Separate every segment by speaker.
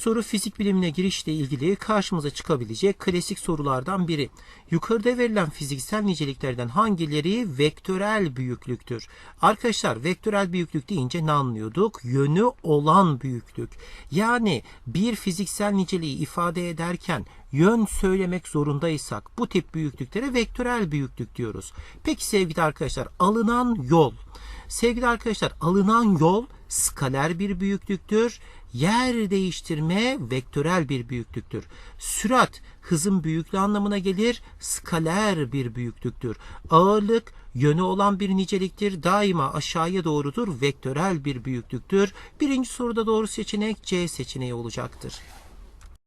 Speaker 1: soru fizik bilimine girişle ilgili karşımıza çıkabilecek klasik sorulardan biri. Yukarıda verilen fiziksel niceliklerden hangileri vektörel büyüklüktür? Arkadaşlar vektörel büyüklük deyince ne anlıyorduk? Yönü olan büyüklük. Yani bir fiziksel niceliği ifade ederken yön söylemek zorundaysak bu tip büyüklüklere vektörel büyüklük diyoruz. Peki sevgili arkadaşlar alınan yol. Sevgili arkadaşlar alınan yol skaler bir büyüklüktür. Yer değiştirme vektörel bir büyüklüktür. Sürat hızın büyüklüğü anlamına gelir. Skaler bir büyüklüktür. Ağırlık yönü olan bir niceliktir. Daima aşağıya doğrudur. Vektörel bir büyüklüktür. Birinci soruda doğru seçenek C seçeneği olacaktır.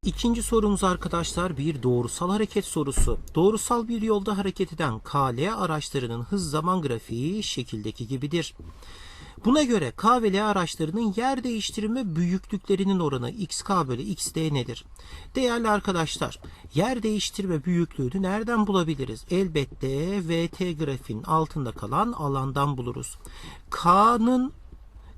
Speaker 1: İkinci sorumuz arkadaşlar bir doğrusal hareket sorusu. Doğrusal bir yolda hareket eden KL araçlarının hız zaman grafiği şekildeki gibidir. Buna göre K ve L araçlarının yer değiştirme büyüklüklerinin oranı xk bölü xd nedir? Değerli arkadaşlar, yer değiştirme büyüklüğünü nereden bulabiliriz? Elbette VT grafiğin altında kalan alandan buluruz. K'nın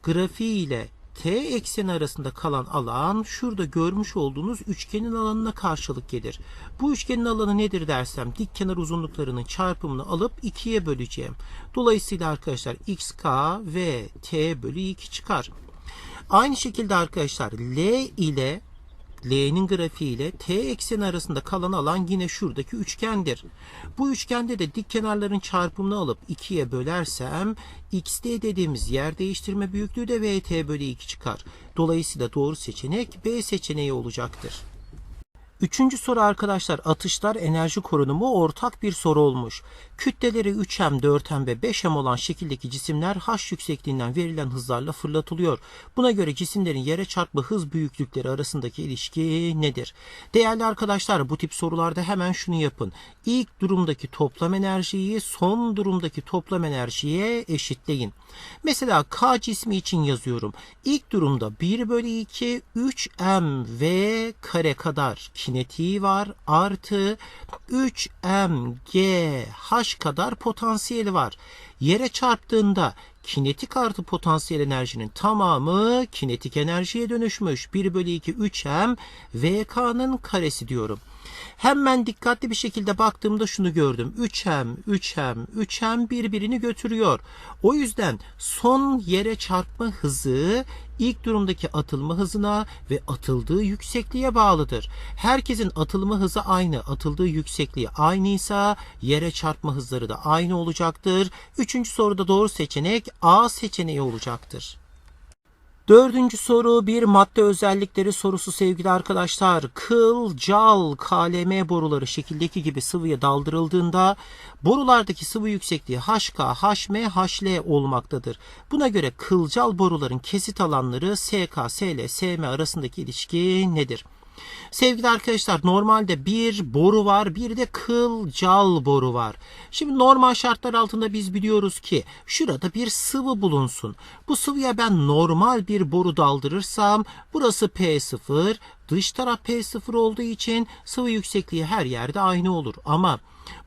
Speaker 1: grafiği ile T ekseni arasında kalan alan şurada görmüş olduğunuz üçgenin alanına karşılık gelir. Bu üçgenin alanı nedir dersem dik kenar uzunluklarının çarpımını alıp ikiye böleceğim. Dolayısıyla arkadaşlar xk ve t bölü 2 çıkar. Aynı şekilde arkadaşlar L ile L'nin grafiği ile T ekseni arasında kalan alan yine şuradaki üçgendir. Bu üçgende de dik kenarların çarpımını alıp 2'ye bölersem XD dediğimiz yer değiştirme büyüklüğü de VT bölü 2 çıkar. Dolayısıyla doğru seçenek B seçeneği olacaktır. Üçüncü soru arkadaşlar atışlar enerji korunumu ortak bir soru olmuş. Kütleleri 3M, 4M ve 5M olan şekildeki cisimler H yüksekliğinden verilen hızlarla fırlatılıyor. Buna göre cisimlerin yere çarpma hız büyüklükleri arasındaki ilişki nedir? Değerli arkadaşlar bu tip sorularda hemen şunu yapın. İlk durumdaki toplam enerjiyi son durumdaki toplam enerjiye eşitleyin. Mesela K cismi için yazıyorum. İlk durumda 1 bölü 2 3M V kare kadar kinetiği var artı 3mgh kadar potansiyeli var. Yere çarptığında kinetik artı potansiyel enerjinin tamamı kinetik enerjiye dönüşmüş. 1 bölü 2 3m vk'nın karesi diyorum. Hemen dikkatli bir şekilde baktığımda şunu gördüm. 3m, 3m, 3m birbirini götürüyor. O yüzden son yere çarpma hızı ilk durumdaki atılma hızına ve atıldığı yüksekliğe bağlıdır. Herkesin atılma hızı aynı, atıldığı yüksekliği aynıysa yere çarpma hızları da aynı olacaktır. Üçüncü soruda doğru seçenek A seçeneği olacaktır. Dördüncü soru bir madde özellikleri sorusu sevgili arkadaşlar. Kıl, cal, KLM boruları şekildeki gibi sıvıya daldırıldığında borulardaki sıvı yüksekliği HK, HM, HL olmaktadır. Buna göre kılcal boruların kesit alanları SK, SL, SM arasındaki ilişki nedir? Sevgili arkadaşlar normalde bir boru var bir de kılcal boru var. Şimdi normal şartlar altında biz biliyoruz ki şurada bir sıvı bulunsun. Bu sıvıya ben normal bir boru daldırırsam burası P0 dış taraf P0 olduğu için sıvı yüksekliği her yerde aynı olur. Ama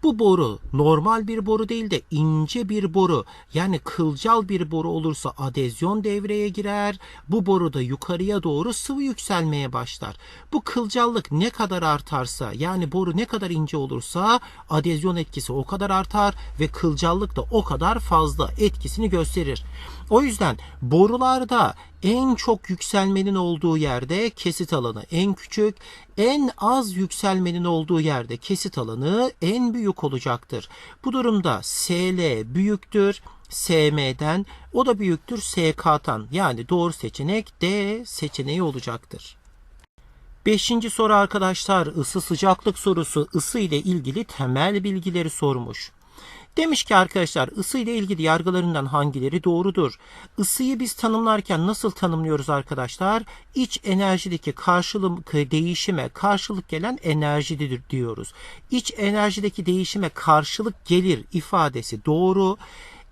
Speaker 1: bu boru normal bir boru değil de ince bir boru yani kılcal bir boru olursa adezyon devreye girer. Bu boruda yukarıya doğru sıvı yükselmeye başlar. Bu kılcallık ne kadar artarsa yani boru ne kadar ince olursa adezyon etkisi o kadar artar ve kılcallık da o kadar fazla etkisini gösterir. O yüzden borularda en çok yükselmenin olduğu yerde kesit alanı en küçük, en az yükselmenin olduğu yerde kesit alanı en büyük olacaktır. Bu durumda SL büyüktür. SM'den o da büyüktür SK'tan yani doğru seçenek D seçeneği olacaktır. Beşinci soru arkadaşlar ısı sıcaklık sorusu ısı ile ilgili temel bilgileri sormuş. Demiş ki arkadaşlar ısı ile ilgili yargılarından hangileri doğrudur? Isıyı biz tanımlarken nasıl tanımlıyoruz arkadaşlar? İç enerjideki karşılık değişime karşılık gelen enerjidir diyoruz. İç enerjideki değişime karşılık gelir ifadesi doğru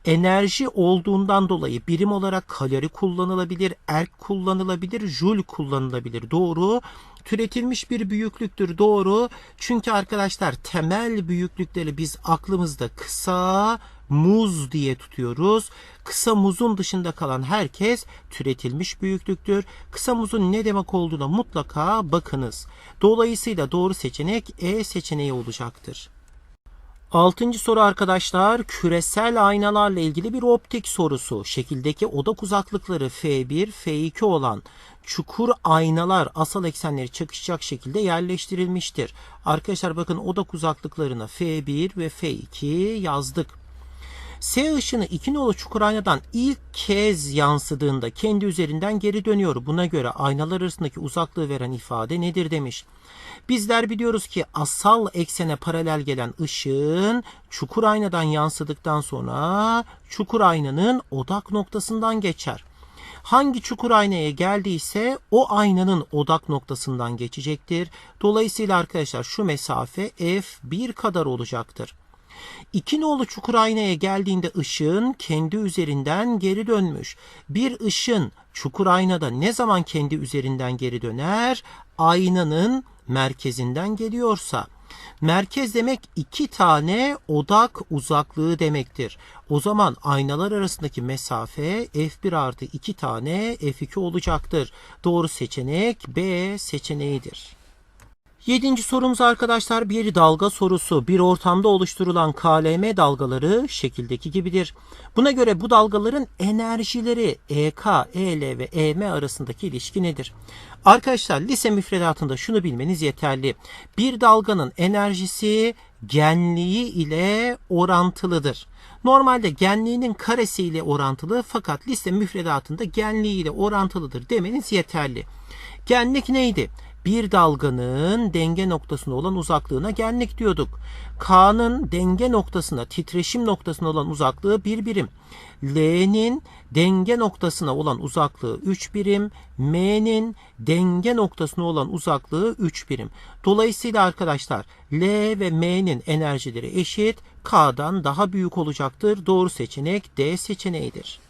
Speaker 1: enerji olduğundan dolayı birim olarak kalori kullanılabilir, erk kullanılabilir, joule kullanılabilir. Doğru. Türetilmiş bir büyüklüktür. Doğru. Çünkü arkadaşlar temel büyüklükleri biz aklımızda kısa muz diye tutuyoruz. Kısa muzun dışında kalan herkes türetilmiş büyüklüktür. Kısa muzun ne demek olduğuna mutlaka bakınız. Dolayısıyla doğru seçenek E seçeneği olacaktır. Altıncı soru arkadaşlar küresel aynalarla ilgili bir optik sorusu. Şekildeki odak uzaklıkları F1, F2 olan çukur aynalar asal eksenleri çakışacak şekilde yerleştirilmiştir. Arkadaşlar bakın odak uzaklıklarına F1 ve F2 yazdık. S ışını iki nolu çukur aynadan ilk kez yansıdığında kendi üzerinden geri dönüyor. Buna göre aynalar arasındaki uzaklığı veren ifade nedir demiş. Bizler biliyoruz ki asal eksene paralel gelen ışığın çukur aynadan yansıdıktan sonra çukur aynanın odak noktasından geçer. Hangi çukur aynaya geldiyse o aynanın odak noktasından geçecektir. Dolayısıyla arkadaşlar şu mesafe f1 kadar olacaktır. İki nolu çukur aynaya geldiğinde ışığın kendi üzerinden geri dönmüş. Bir ışın çukur aynada ne zaman kendi üzerinden geri döner? Aynanın merkezinden geliyorsa. Merkez demek iki tane odak uzaklığı demektir. O zaman aynalar arasındaki mesafe f1 artı 2 tane f2 olacaktır. Doğru seçenek B seçeneğidir. Yedinci sorumuz arkadaşlar bir dalga sorusu. Bir ortamda oluşturulan KLM dalgaları şekildeki gibidir. Buna göre bu dalgaların enerjileri EK, EL ve EM arasındaki ilişki nedir? Arkadaşlar lise müfredatında şunu bilmeniz yeterli. Bir dalganın enerjisi genliği ile orantılıdır. Normalde genliğinin karesi ile orantılı fakat lise müfredatında genliği ile orantılıdır demeniz yeterli. Genlik neydi? Bir dalganın denge noktasına olan uzaklığına genlik diyorduk. K'nın denge noktasına, titreşim noktasına olan uzaklığı 1 birim. L'nin denge noktasına olan uzaklığı 3 birim. M'nin denge noktasına olan uzaklığı 3 birim. Dolayısıyla arkadaşlar L ve M'nin enerjileri eşit. K'dan daha büyük olacaktır. Doğru seçenek D seçeneğidir.